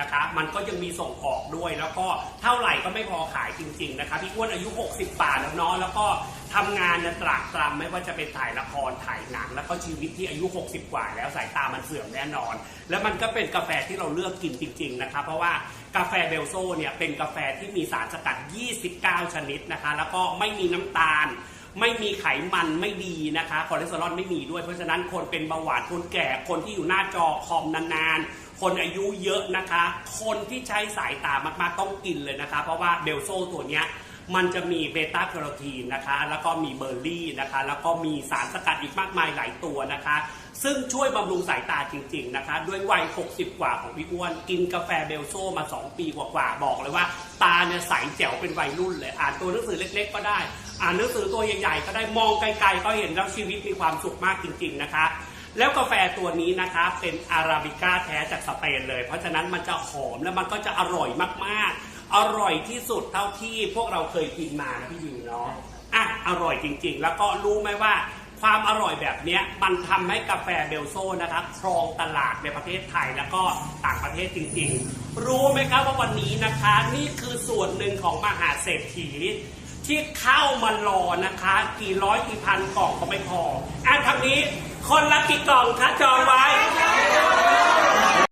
นะคะมันก็ยังมีส่งออกด้วย แล้วก็เท่าไหร่ก็ไม่พอขายจริง ๆ นะคะพี่อ้วนอายุ 60ป่าแล้วเนาะแล้วก็ทำงานเนี่ยตรากตรำไม่ว่าจะเป็นถ่ายละครถ่ายหนัง แล้วก็ชีวิตที่อายุ 60 กว่า แล้วสายตามันเสื่อมแน่นอน แล้วมันก็เป็นกาแฟที่เราเลือกกินจริง ๆ นะคะเพราะว่ากาแฟเบลโซเนี่ยเป็นกาแฟที่มีสารสกัด 29 ชนิดนะคะ แล้วก็ไม่มีน้ำตาลไม่มีไขมันไม่ดีนะคะคอเลสเตอรอลไม่มีด้วยเพราะฉะนั้นคนเป็นเบาหวานคนแก่คนที่อยู่หน้าจอคอมนานๆ คนอายุเยอะนะคะ คนที่ใช้สายตามากๆต้องกินเลยนะคะ เพราะว่าเบลโซตัวเนี้ยมันจะมีเบต้าแคโรทีนนะคะ แล้วก็มีเบอร์รี่นะคะ แล้วก็มีสารสกัดอีกมากมายหลายตัวนะคะ ซึ่งช่วยบำรุงสายตาจริง ๆนะคะ ด้วยวัย 60 กว่าของพี่อ้วน กินกาแฟเบลโซมา 2 ปีกว่าๆบอกเลยว่า ตาเนี่ยใสแจ๋วเป็นวัยรุ่นเลย อ่านตัวหนังสือเล็ก ๆ ก็ได้ อ่านหนังสือตัวใหญ่ๆก็ได้มองไกลๆ ก็เห็นแล้วชีวิตมีความสุขมากจริง ๆ นะคะ แล้วกาแฟตัวนี้นะคะเป็นอาราบิก้าแท้จากสเปนเลย เพราะฉะนั้นมันจะหอมแล้วมันก็จะอร่อยมากๆ อร่อยที่สุดเท่าที่พวกเราเคยกินมานะพี่วิวเนาะอะอร่อยจริงๆ แล้วก็รู้ไหมว่าความอร่อยแบบนี้มันทำให้กาแฟเบลโซนะครับครองตลาดในประเทศไทยแล้วก็ต่างประเทศจริงๆ รู้ไหมครับว่าวันนี้นะคะ นี่คือส่วนหนึ่งของมหาเศรษฐี ที่เข้ามารอนะคะ กี่ร้อยกี่พันกล่องก็ไม่พออะทางนี้ คนละกี่กล่องคะจองไว้